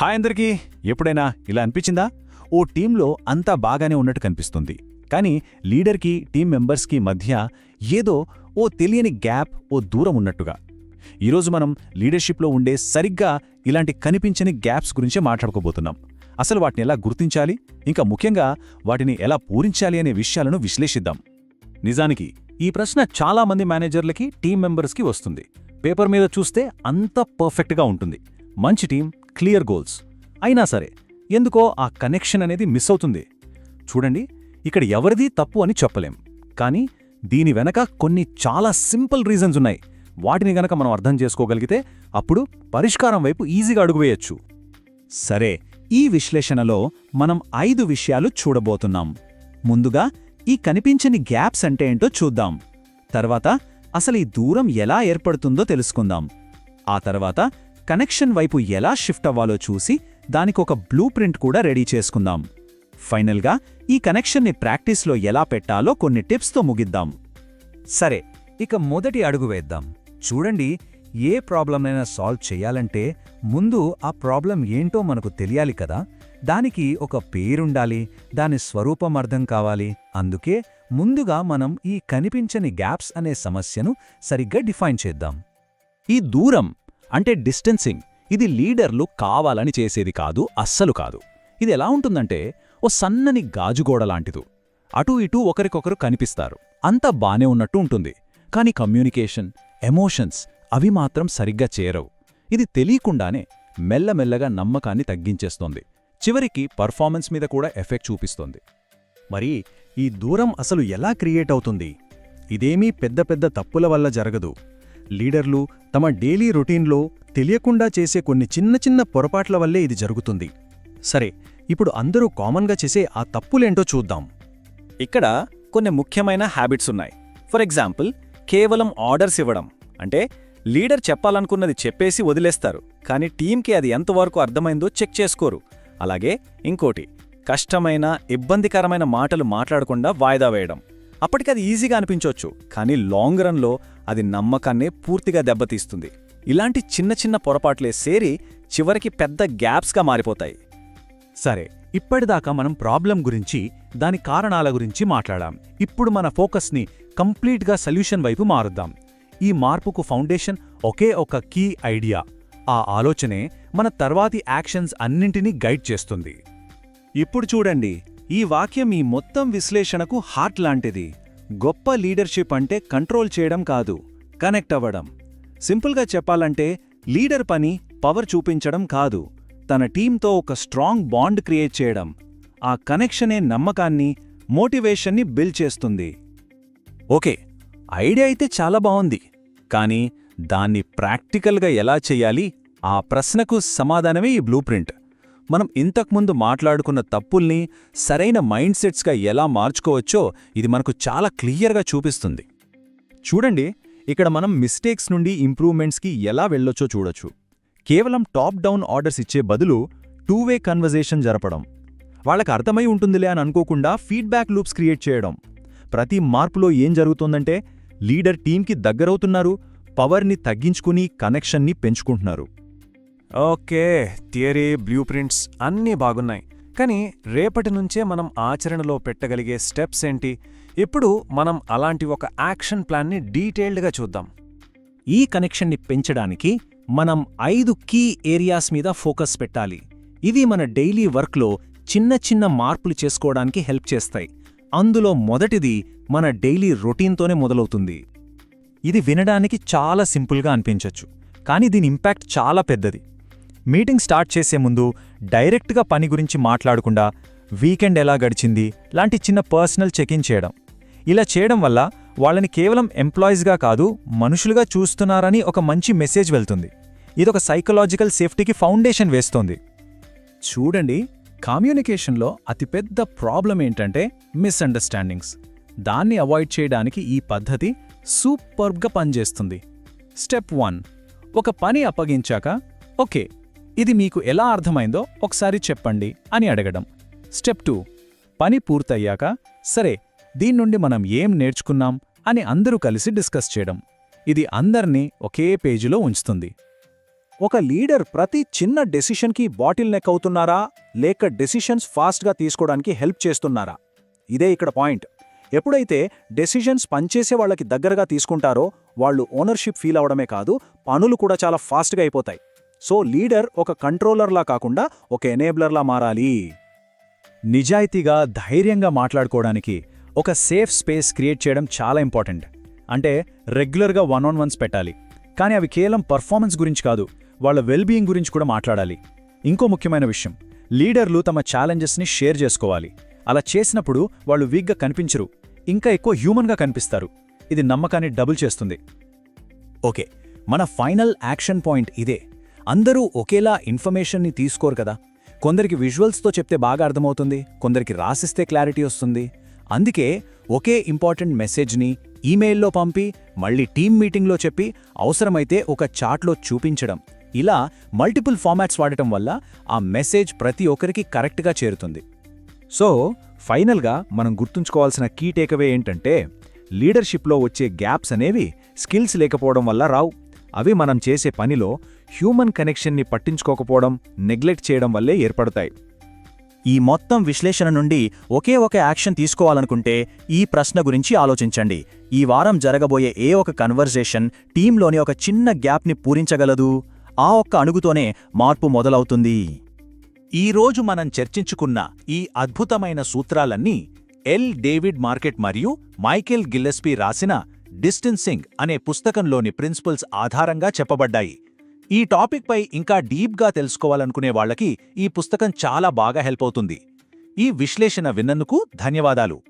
Hi అందరికీ. ఎప్పుడైనా ఇలా అనిపించిందా? ఓ టీంలో అంతా బాగానే ఉన్నట్టు కనిపిస్తుంది. కానీ లీడర్కి టీం మెంబర్స్కి మధ్య ఏదో ఓ తెలియని గ్యాప్ ఓ దూరం ఉన్నట్టుగా. ఈరోజు మనం లీడర్షిప్లో ఉండే సరిగ్గా ఇలాంటి కనిపించని గ్యాప్స్ గురించే మాట్లాడుకోబోతున్నాం. అసలు వాటిని ఎలా గుర్తించాలి? ఇంకా ముఖ్యంగా వాటిని ఎలా పూరించాలి అనే విషయాలను విశ్లేషిద్దాం. నిజానికి ఈ ప్రశ్న చాలా మంది మేనేజర్లకి టీం మెంబర్స్కి వస్తుంది. పేపర్ మీద చూస్తే అంత పర్ఫెక్ట్గా ఉంటుంది. మంచి టీం క్లియర్ గోల్స్. అయినా సరే ఎందుకో ఆ కనెక్షన్ అనేది మిస్ అవుతుంది. చూడండి ఇక్కడ ఎవరిది తప్పు అని చెప్పలేం. కానీ దీని వెనక కొన్ని చాలా సింపుల్ రీజన్స్ ఉన్నాయి. వాటిని గనక మనం అర్థం చేసుకోగలిగితే అప్పుడు పరిష్కారం వైపు ఈజీగా అడుగువేయచ్చు సరే ఈ విశ్లేషణలో మనం ఐదు విషయాలు చూడబోతున్నాం. ముందుగా ఈ కనిపించని గ్యాప్స్ అంటే ఏంటో చూద్దాం. తర్వాత అసలు ఈ దూరం ఎలా ఏర్పడుతుందో తెలుసుకుందాం. ఆ తర్వాత కనెక్షన్ వైపు ఎలా షిఫ్ట్ అవ్వాలో చూసి దానికొక బ్లూ ప్రింట్ కూడా రెడీ చేసుకుందాం. ఫైనల్గా ఈ కనెక్షన్ని ప్రాక్టీస్లో ఎలా పెట్టాలో కొన్ని టిప్స్తో ముగిద్దాం. సరే ఇక మొదటి అడుగు వేద్దాం. చూడండి ఏ ప్రాబ్లంనైనా సాల్వ్ చేయాలంటే ముందు ఆ ప్రాబ్లం ఏంటో మనకు తెలియాలి కదా. దానికి ఒక పేరుండాలి దాని స్వరూపం అర్థం కావాలి. అందుకే ముందుగా మనం ఈ కనిపించని గ్యాప్స్ అనే సమస్యను సరిగ్గా డిఫైన్ చేద్దాం. ఈ దూరం అంటే డిస్టెన్సింగ్. ఇది లీడర్లు కావాలని చేసేది కాదు అస్సలు కాదు. ఇది ఎలా ఉంటుందంటే ఓ సన్నని గాజుగోడ లాంటిదు. అటూ ఇటూ ఒకరికొకరు కనిపిస్తారు. అంతా బానే ఉన్నట్టు ఉంటుంది. కాని కమ్యూనికేషన్ ఎమోషన్స్ అవి మాత్రం సరిగ్గా చేరవు. ఇది తెలియకుండానే మెల్లమెల్లగా నమ్మకాన్ని తగ్గించేస్తోంది. చివరికి పర్ఫార్మెన్స్ మీద కూడా ఎఫెక్ట్ చూపిస్తోంది. మరి ఈ దూరం అసలు ఎలా క్రియేట్ అవుతుంది? ఇదేమీ పెద్ద పెద్ద తప్పుల వల్ల జరగదు. లీడర్లు తమ డైలీ రొటీన్లో తెలియకుండా చేసే కొన్ని చిన్న చిన్న పొరపాట్ల వల్లే ఇది జరుగుతుంది. సరే ఇప్పుడు అందరూ కామన్గా చేసే ఆ తప్పులేంటో చూద్దాం. ఇక్కడ కొన్ని ముఖ్యమైన హ్యాబిట్స్ ఉన్నాయి. ఫర్ ఎగ్జాంపుల్ కేవలం ఆర్డర్స్ ఇవ్వడం. అంటే లీడర్ చెప్పాలనుకున్నది చెప్పేసి వదిలేస్తారు. కానీ టీంకి అది ఎంతవరకు అర్థమైందో చెక్ చేసుకోరు. అలాగే ఇంకోటి కష్టమైన ఇబ్బందికరమైన మాటలు మాట్లాడకుండా వాయిదా వేయడం. అప్పటికి అది ఈజీగా అనిపించవచ్చు కానీ లాంగ్ రన్లో అది నమ్మకాన్నే పూర్తిగా దెబ్బతీస్తుంది. ఇలాంటి చిన్న చిన్న పొరపాట్లే సేరి చివరికి పెద్ద గ్యాప్స్గా మారిపోతాయి. సరే ఇప్పటిదాకా మనం ప్రాబ్లం గురించి దాని కారణాల గురించి మాట్లాడాం. ఇప్పుడు మన ఫోకస్ని కంప్లీట్గా సొల్యూషన్ వైపు మారుద్దాం. ఈ మార్పుకు ఫౌండేషన్ ఒకే ఒక కీ ఐడియా. ఆ ఆలోచనే మన తర్వాతి యాక్షన్స్ అన్నింటినీ గైడ్ చేస్తుంది. ఇప్పుడు చూడండి. ఈ వాక్యం ఈ మొత్తం విశ్లేషణకు హార్ట్ లాంటిది. గొప్ప లీడర్షిప్ అంటే కంట్రోల్ చేయడం కాదు కనెక్ట్ అవ్వడం. సింపుల్గా చెప్పాలంటే లీడర్ పని పవర్ చూపించడం కాదు తన టీంతో ఒక స్ట్రాంగ్ బాండ్ క్రియేట్ చేయడం. ఆ కనెక్షనే నమ్మకాన్ని మోటివేషన్ని బిల్డ్ చేస్తుంది. ఓకే ఐడియా అయితే చాలా బాగుంది కానీ దాన్ని ప్రాక్టికల్గా ఎలా చెయ్యాలి ఆ ప్రశ్నకు సమాధానమే ఈ బ్లూ ప్రింట్ మనం ఇంతకుముందు మాట్లాడుకున్న తప్పుల్ని సరైన మైండ్ సెట్స్గా ఎలా మార్చుకోవచ్చో ఇది మనకు చాలా క్లియర్గా చూపిస్తుంది. చూడండి ఇక్కడ మనం మిస్టేక్స్ నుండి ఇంప్రూవ్మెంట్స్కి ఎలా వెళ్ళొచ్చో చూడొచ్చు. కేవలం టాప్ డౌన్ ఆర్డర్స్ ఇచ్చే బదులు టూ వే కన్వర్జేషన్ జరపడం. వాళ్ళకి అర్థమై ఉంటుందిలే అని అనుకోకుండా ఫీడ్బ్యాక్ లూప్స్ క్రియేట్ చేయడం. ప్రతి మార్పులో ఏం జరుగుతోందంటే లీడర్ టీంకి దగ్గరవుతున్నారు పవర్ని తగ్గించుకుని కనెక్షన్ని పెంచుకుంటున్నారు. ఓకే థియరీ బ్లూ ప్రింట్స్ అన్నీ బాగున్నాయి. కానీ రేపటి నుంచే మనం ఆచరణలో పెట్టగలిగే స్టెప్స్ ఏంటి? ఇప్పుడు మనం అలాంటి ఒక యాక్షన్ ప్లాన్ని డీటెయిల్డ్గా చూద్దాం. ఈ కనెక్షన్ని పెంచడానికి మనం ఐదు కీ ఏరియాస్ మీద ఫోకస్ పెట్టాలి. ఇవి మన డైలీ వర్క్లో చిన్న చిన్న మార్పులు చేసుకోవడానికి హెల్ప్ చేస్తాయి. అందులో మొదటిది మన డైలీ రొటీన్తోనే మొదలవుతుంది. ఇది వినడానికి చాలా సింపుల్గా అనిపించొచ్చు. కానీ దీని ఇంపాక్ట్ చాలా పెద్దది. మీటింగ్ స్టార్ట్ చేసే ముందు డైరెక్ట్గా పని గురించి మాట్లాడకుండా వీకెండ్ ఎలా గడిచింది లాంటి చిన్న పర్సనల్ చెకిన్ చేయడం. ఇలా చేయడం వల్ల వాళ్ళని కేవలం ఎంప్లాయీస్గా కాదు మనుషులుగా చూస్తున్నారని ఒక మంచి మెసేజ్ వెళ్తుంది. ఇదొక సైకలాజికల్ సేఫ్టీకి ఫౌండేషన్ వేస్తోంది. చూడండి కమ్యూనికేషన్లో అతిపెద్ద ప్రాబ్లం ఏంటంటే మిస్అండర్స్టాండింగ్స్. దాన్ని అవాయిడ్ చేయడానికి ఈ పద్ధతి సూపర్బ్గా పనిచేస్తుంది. స్టెప్ వన్ ఒక పని అప్పగించాక ఓకే ఇది మీకు ఎలా అర్థమైందో ఒకసారి చెప్పండి అని అడగడం. Step two. పని పూర్తయ్యాక సరే దీన్నుండి మనం ఏం నేర్చుకున్నాం అని అందరూ కలిసి డిస్కస్ చేయడం. ఇది అందర్నీ ఒకే పేజీలో ఉంచుతుంది. ఒక లీడర్ ప్రతి చిన్న డెసిషన్కి బాటిల్ నెక్ అవుతున్నారా? లేక డెసిషన్స్ ఫాస్ట్గా తీసుకోవడానికి హెల్ప్ చేస్తున్నారా? ఇదే ఇక్కడ పాయింట్. ఎప్పుడైతే డెసిషన్స్ పనిచేసే వాళ్ళకి దగ్గరగా తీసుకుంటారో వాళ్ళు ఓనర్షిప్ ఫీల్ అవడమే కాదు పనులు కూడా చాలా ఫాస్ట్గా అయిపోతాయి. సో లీడర్ ఒక కంట్రోలర్లా కాకుండా ఒక ఎనేబ్లర్లా మారాలి. నిజాయితీగా ధైర్యంగా మాట్లాడుకోవడానికి ఒక సేఫ్ స్పేస్ క్రియేట్ చేయడం చాలా ఇంపార్టెంట్. అంటే రెగ్యులర్గా వన్ ఆన్ వన్స్ పెట్టాలి. కానీ అవి కేవలం పర్ఫార్మెన్స్ గురించి కాదు వాళ్ళ వెల్బీయింగ్ గురించి కూడా మాట్లాడాలి. ఇంకో ముఖ్యమైన విషయం లీడర్లు తమ ఛాలెంజెస్ని షేర్ చేసుకోవాలి. అలా చేసినప్పుడు వాళ్ళు వీక్గా కనిపించరు ఇంకా ఎక్కువ హ్యూమన్గా కనిపిస్తారు. ఇది నమ్మకాన్ని డబుల్ చేస్తుంది. ఓకే మన ఫైనల్ యాక్షన్ పాయింట్ ఇదే. అందరూ ఒకేలా ఇన్ఫర్మేషన్ని తీసుకోరు కదా. కొందరికి విజువల్స్తో చెప్తే బాగా అర్థమవుతుంది కొందరికి రాసిస్తే క్లారిటీ వస్తుంది. అందుకే ఒకే ఇంపార్టెంట్ మెసేజ్ని ఈమెయిల్లో పంపి మళ్ళీ టీమ్ మీటింగ్లో చెప్పి అవసరమైతే ఒక చాట్లో చూపించడం. ఇలా మల్టిపుల్ ఫార్మాట్స్ వాడటం వల్ల ఆ మెసేజ్ ప్రతి ఒక్కరికి కరెక్ట్గా చేరుతుంది. సో ఫైనల్గా మనం గుర్తుంచుకోవాల్సిన కీ టేకవే ఏంటంటే లీడర్షిప్లో వచ్చే గ్యాప్స్ అనేవి స్కిల్స్ లేకపోవడం వల్ల రావు. అవి మనం చేసే పనిలో హ్యూమన్ కనెక్షన్ని పట్టించుకోకపోవడం నెగ్లెక్ట్ చేయడం వల్లే ఏర్పడతాయి. ఈ మొత్తం విశ్లేషణ నుండి ఒకే ఒక యాక్షన్ తీసుకోవాలనుకుంటే ఈ ప్రశ్న గురించి ఆలోచించండి. ఈ వారం జరగబోయే ఏ ఒక కన్వర్జేషన్ టీంలోని ఒక చిన్న గ్యాప్ని పూరించగలదు? ఆ ఒక్క అణుగుతోనే మార్పు మొదలవుతుంది. ఈరోజు మనం చర్చించుకున్న ఈ అద్భుతమైన సూత్రాలన్నీ ఎల్ డేవిడ్ మార్కెట్ మరియు మైకేల్ గిల్లెస్పీ రాసిన డిస్టెన్సింగ్ అనే పుస్తకంలోని ప్రిన్సిపల్స్ ఆధారంగా చెప్పబడ్డాయి. ఈ టాపిక్పై ఇంకా డీప్గా తెలుసుకోవాలనుకునే వాళ్ళకి ఈ పుస్తకం చాలా బాగా హెల్ప్ అవుతుంది. ఈ విశ్లేషణ విన్నందుకు ధన్యవాదాలు.